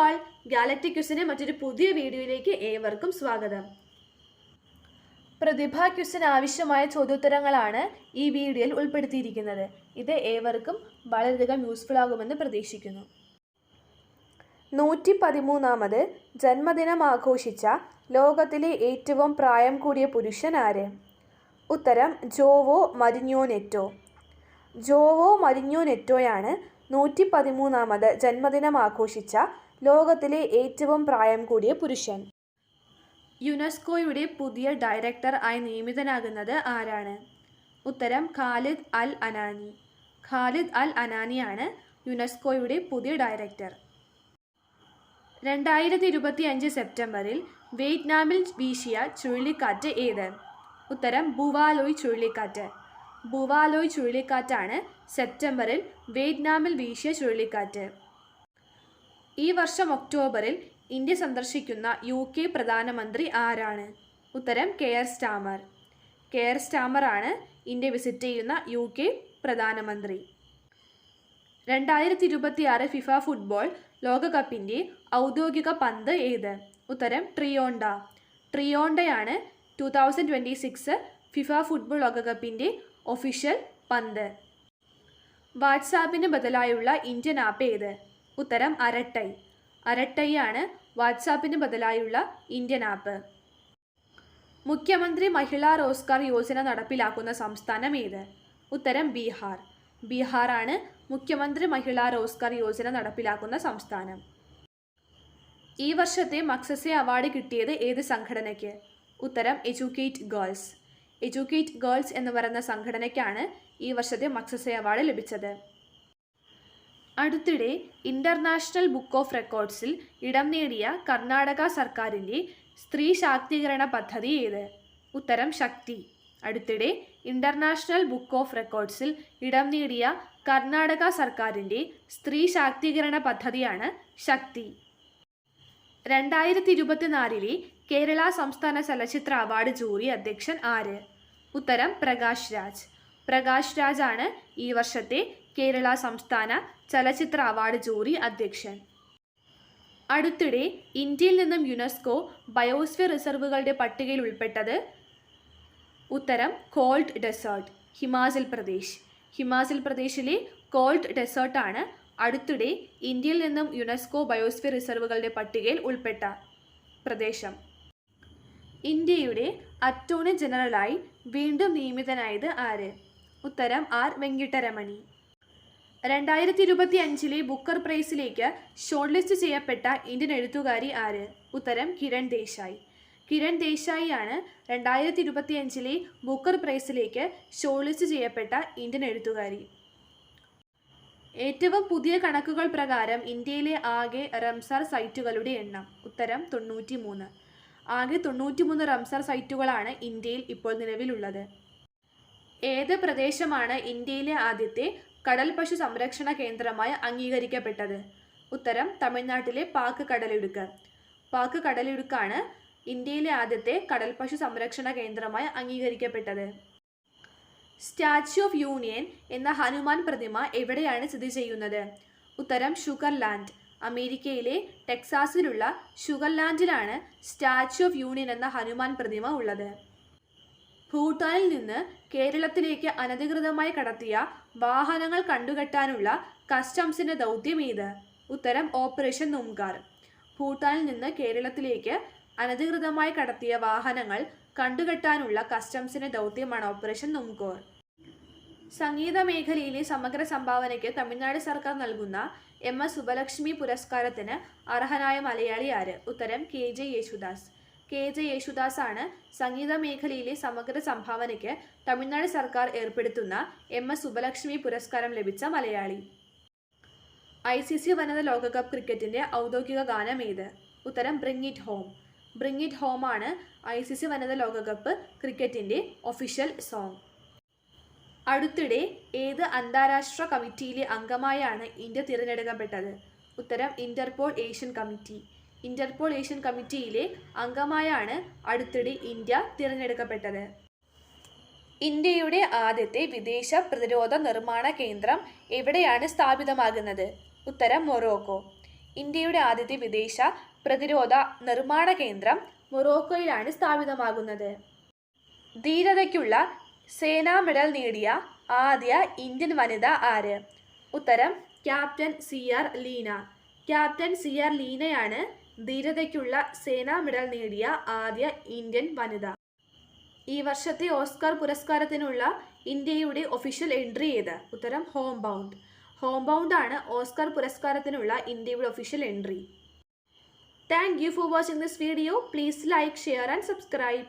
All galactic ക്യുസിന്റെ മറ്റൊരു പുതിയ വീഡിയോയിലേക്ക് ഏവർക്കും സ്വാഗതം. പ്രതിഭ ക്യുസിന് ആവശ്യമായ ചോദ്യോത്തരങ്ങളാണ് ഈ വീഡിയോയിൽ ഉൾപ്പെടുത്തിയിരിക്കുന്നത്. ഇത് ഏവർക്കും വളരെയധികം യൂസ്ഫുൾ ആകുമെന്ന് പ്രതീക്ഷിക്കുന്നു. നൂറ്റി പതിമൂന്നാമത് ജന്മദിനം ആഘോഷിച്ച ലോകത്തിലെ ഏറ്റവും പ്രായം കൂടിയ പുരുഷൻ ആര്? ഉത്തരം ജോവോ മരിഞ്ഞോ നെറ്റോ. ജോവോ മരിഞ്ഞോ നെറ്റോയാണ് നൂറ്റി പതിമൂന്നാമത് ജന്മദിനം ആഘോഷിച്ച ലോകത്തിലെ ഏറ്റവും പ്രായം കൂടിയ പുരുഷൻ. യുനെസ്കോയുടെ പുതിയ ഡയറക്ടർ ആയി നിയമിതനാകുന്നത് ആരാണ്? ഉത്തരം ഖാലിദ് അൽ അനാനി. ഖാലിദ് അൽ അനാനിയാണ് യുനെസ്കോയുടെ പുതിയ ഡയറക്ടർ. രണ്ടായിരത്തി ഇരുപത്തി അഞ്ച് സെപ്റ്റംബറിൽ വിയറ്റ്നാമിൽ വീശിയ ചുഴലിക്കാറ്റ് ഏത്? ഉത്തരം ബുവാലോയ് ചുഴലിക്കാറ്റ്. ബുവാലോയ് ചുഴലിക്കാറ്റാണ് സെപ്റ്റംബറിൽ വിയറ്റ്നാമിൽ വീശിയ ചുഴലിക്കാറ്റ്. ഈ വർഷം ഒക്ടോബറിൽ ഇന്ത്യ സന്ദർശിക്കുന്ന യു കെ പ്രധാനമന്ത്രി ആരാണ്? ഉത്തരം Keir Starmer. Keir Starmer ആണ് ഇന്ത്യ വിസിറ്റ് ചെയ്യുന്ന യു കെ പ്രധാനമന്ത്രി. രണ്ടായിരത്തി ഇരുപത്തി ആറ് ഫിഫ ഫുട്ബോൾ ലോകകപ്പിന്റെ ഔദ്യോഗിക പന്ത് ഏത്? ഉത്തരം Trionda. ട്രിയോണ്ടയാണ് two thousand twenty six FIFA football ലോകകപ്പിന്റെ ഒഫീഷ്യൽ പന്ത്. വാട്സാപ്പിന് ബദലായുള്ള ഇന്ത്യൻ ആപ്പ് ഏത്? ഉത്തരം അരട്ടൈ. അരട്ടൈ ആണ് വാട്സാപ്പിന് ബദലായുള്ള ഇന്ത്യൻ ആപ്പ്. മുഖ്യമന്ത്രി മഹിളാ റോസ്ഗാർ യോജന നടപ്പിലാക്കുന്ന സംസ്ഥാനം ഏത്? ഉത്തരം ബീഹാർ. ബീഹാർ ആണ് മുഖ്യമന്ത്രി മഹിളാ റോസ്ഗാർ യോജന നടപ്പിലാക്കുന്ന സംസ്ഥാനം. ഈ വർഷത്തെ മക്സസെ അവാർഡ് കിട്ടിയത് ഏത് സംഘടനയ്ക്ക്? ഉത്തരം എഡ്യൂക്കേറ്റ് ഗേൾസ്. എഡ്യൂക്കേറ്റ് ഗേൾസ് എന്ന് പറയുന്ന സംഘടനയ്ക്കാണ് ഈ വർഷത്തെ മക്സസെ അവാർഡ് ലഭിച്ചത്. അടുത്തിടെ ഇന്റർനാഷണൽ ബുക്ക് ഓഫ് റെക്കോർഡ്സിൽ ഇടം നേടിയ കർണാടക സർക്കാരിന്റെ സ്ത്രീ ശാക്തീകരണ പദ്ധതി ഏത്? ഉത്തരം ശക്തി. അടുത്തിടെ ഇന്റർനാഷണൽ ബുക്ക് ഓഫ് റെക്കോർഡ്സിൽ ഇടം നേടിയ കർണാടക സർക്കാരിന്റെ സ്ത്രീ ശാക്തീകരണ പദ്ധതിയാണ് ശക്തി. രണ്ടായിരത്തി ഇരുപത്തിനാലിലെ കേരള സംസ്ഥാന ചലച്ചിത്ര അവാർഡ് ജൂറി അധ്യക്ഷൻ ആര്? ഉത്തരം പ്രകാശ് രാജ്. പ്രകാശ് രാജാണ് ഈ വർഷത്തെ കേരള സംസ്ഥാന ചലച്ചിത്ര അവാർഡ് ജൂറി അധ്യക്ഷൻ. അടുത്തിടെ ഇന്ത്യയിൽ നിന്നും യുനെസ്കോ ബയോസ്ഫിയർ റിസർവുകളുടെ പട്ടികയിൽ ഉൾപ്പെട്ടത് ഉത്തരം കോൾഡ് ഡെസേർട്ട് ഹിമാചൽ പ്രദേശ്. ഹിമാചൽ പ്രദേശിലെ കോൾഡ് ഡെസേർട്ടാണ് അടുത്തിടെ ഇന്ത്യയിൽ നിന്നും യുനെസ്കോ ബയോസ്ഫിയർ റിസർവുകളുടെ പട്ടികയിൽ ഉൾപ്പെട്ട പ്രദേശം. ഇന്ത്യയുടെ അറ്റോർണി ജനറലായി വീണ്ടും നിയമിതനായത് ആര്? ഉത്തരം ആർ. വെങ്കിട്ടരമണി. രണ്ടായിരത്തി ഇരുപത്തി അഞ്ചിലെ ബുക്കർ പ്രൈസിലേക്ക് ഷോർട്ട് ലിസ്റ്റ് ചെയ്യപ്പെട്ട ഇന്ത്യൻ എഴുത്തുകാരി ആര്? ഉത്തരം കിരൺ ദേശായി. കിരൺ ദേശായി ആണ് രണ്ടായിരത്തി ഇരുപത്തി അഞ്ചിലെ ബുക്കർ പ്രൈസിലേക്ക് ഷോർട്ട് ലിസ്റ്റ് ചെയ്യപ്പെട്ട ഇന്ത്യൻ എഴുത്തുകാരി. ഏറ്റവും പുതിയ കണക്കുകൾ പ്രകാരം ഇന്ത്യയിലെ ആകെ റംസാർ സൈറ്റുകളുടെ എണ്ണം ഉത്തരം തൊണ്ണൂറ്റി മൂന്ന് ആകെ തൊണ്ണൂറ്റി മൂന്ന് റംസാർ സൈറ്റുകളാണ് ഇന്ത്യയിൽ ഇപ്പോൾ നിലവിലുള്ളത്. ഏത് പ്രദേശമാണ് ഇന്ത്യയിലെ ആദ്യത്തെ കടൽ പശു സംരക്ഷണ കേന്ദ്രമായി അംഗീകരിക്കപ്പെട്ടത്. ഉത്തരം തമിഴ്നാട്ടിലെ പാക്ക് കടലിടുക്ക് പാക്ക് കടലിടുക്കാണ് ഇന്ത്യയിലെ ആദ്യത്തെ കടൽ പശു സംരക്ഷണ കേന്ദ്രമായി അംഗീകരിക്കപ്പെട്ടത്. സ്റ്റാച്യു ഓഫ് യൂണിയൻ എന്ന ഹനുമാൻ പ്രതിമ എവിടെയാണ് സ്ഥിതി ചെയ്യുന്നത്? ഉത്തരം ഷുഗർലാൻഡ്. അമേരിക്കയിലെ ടെക്സാസിലുള്ള ഷുഗർലാൻഡിലാണ് സ്റ്റാച്യു ഓഫ് യൂണിയൻ എന്ന ഹനുമാൻ പ്രതിമ ഉള്ളത്. ഭൂട്ടാനിൽ നിന്ന് കേരളത്തിലേക്ക് അനധികൃതമായി കടത്തിയ വാഹനങ്ങൾ കണ്ടുകെട്ടാനുള്ള കസ്റ്റംസിന്റെ ദൗത്യം ഏത് ഉത്തരം ഓപ്പറേഷൻ നുംകാർ ഭൂട്ടാനിൽ നിന്ന് കേരളത്തിലേക്ക് അനധികൃതമായി കടത്തിയ വാഹനങ്ങൾ കണ്ടുകെട്ടാനുള്ള കസ്റ്റംസിന്റെ ദൗത്യമാണ് ഓപ്പറേഷൻ നുംകോർ സംഗീത മേഖലയിലെ സമഗ്ര സംഭാവനയ്ക്ക് തമിഴ്നാട് സർക്കാർ നൽകുന്ന എം എസ് സുബലക്ഷ്മി പുരസ്കാരത്തിന് അർഹനായ മലയാളി ആര് ഉത്തരം K J Yesudas. K J Yesudas ആണ് സംഗീത മേഖലയിലെ സമഗ്ര സംഭാവനയ്ക്ക് തമിഴ്നാട് സർക്കാർ ഏർപ്പെടുത്തുന്ന എം എസ് സുബലക്ഷ്മി പുരസ്കാരം ലഭിച്ച മലയാളി. ഐ സി സി വനിത ലോകകപ്പ് ക്രിക്കറ്റിന്റെ ഔദ്യോഗിക ഗാനം ഏത്? ഉത്തരം bring it home. Bring it home ആണ് ഐ സി സി വനിത ലോകകപ്പ് ക്രിക്കറ്റിന്റെ ഒഫീഷ്യൽ സോങ്. അടുത്തിടെ ഏത് അന്താരാഷ്ട്ര കമ്മിറ്റിയിലെ അംഗമായാണ് ഇന്ത്യ തിരഞ്ഞെടുക്കപ്പെട്ടത്? ഉത്തരം Interpol Asian committee. Interpol Asian കമ്മിറ്റിയിലെ അംഗമായാണ് അടുത്തിടെ ഇന്ത്യ തിരഞ്ഞെടുക്കപ്പെട്ടത്. ഇന്ത്യയുടെ ആദ്യത്തെ വിദേശ പ്രതിരോധ നിർമ്മാണ കേന്ദ്രം എവിടെയാണ് സ്ഥാപിതമാകുന്നത്? ഉത്തരം മൊറോക്കോ. ഇന്ത്യയുടെ ആദ്യത്തെ വിദേശ പ്രതിരോധ നിർമ്മാണ കേന്ദ്രം മൊറോക്കോയിലാണ് സ്ഥാപിതമാകുന്നത്. ധീരതയ്ക്കുള്ള സേനാ മെഡൽ നേടിയ ആദ്യ ഇന്ത്യൻ വനിത ആര്? ഉത്തരം captain C R Leena. Captain C R ലീനയാണ് ധീരതയ്ക്കുള്ള സേനാ മെഡൽ നേടിയ ആദ്യ ഇന്ത്യൻ വനിത. ഈ വർഷത്തെ ഓസ്കാർ പുരസ്കാരത്തിനുള്ള ഇന്ത്യയുടെ ഒഫീഷ്യൽ എൻട്രി ഏത്? ഉത്തരം ഹോം ബൗണ്ട് ഹോം ബൗണ്ട് ആണ് ഓസ്കാർ പുരസ്കാരത്തിനുള്ള ഇന്ത്യയുടെ official entry thank you for watching this video please like share and subscribe